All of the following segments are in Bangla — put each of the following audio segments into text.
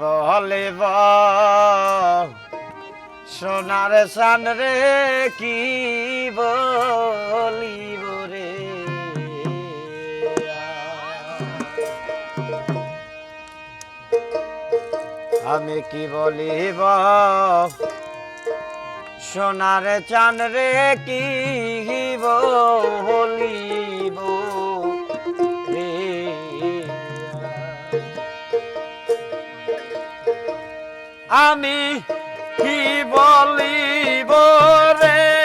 বলে, সোনার সান রে, কি বলিব রে? আমি কি বলিব, সোনার চান রে, কি বলিব? আমি কি বলিব রে?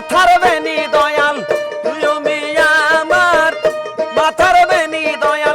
মাথার বেনি দয়াল তুমি আমার মাথার বেনি দয়াল।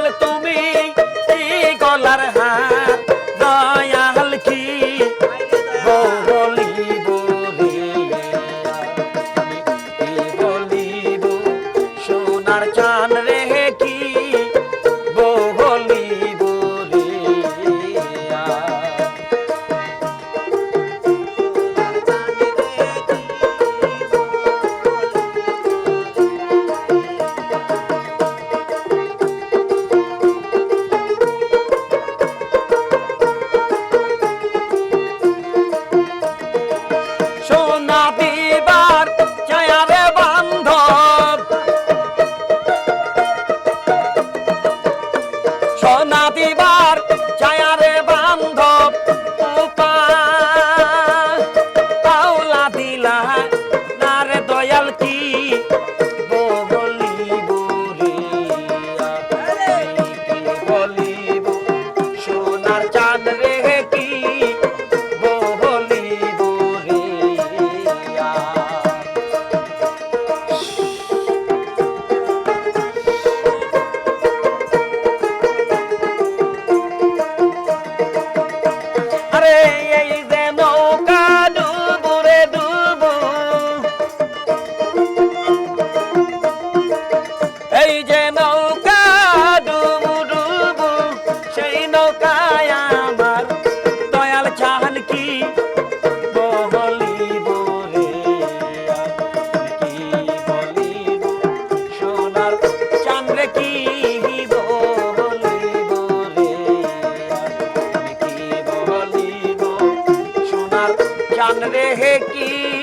जान रहे की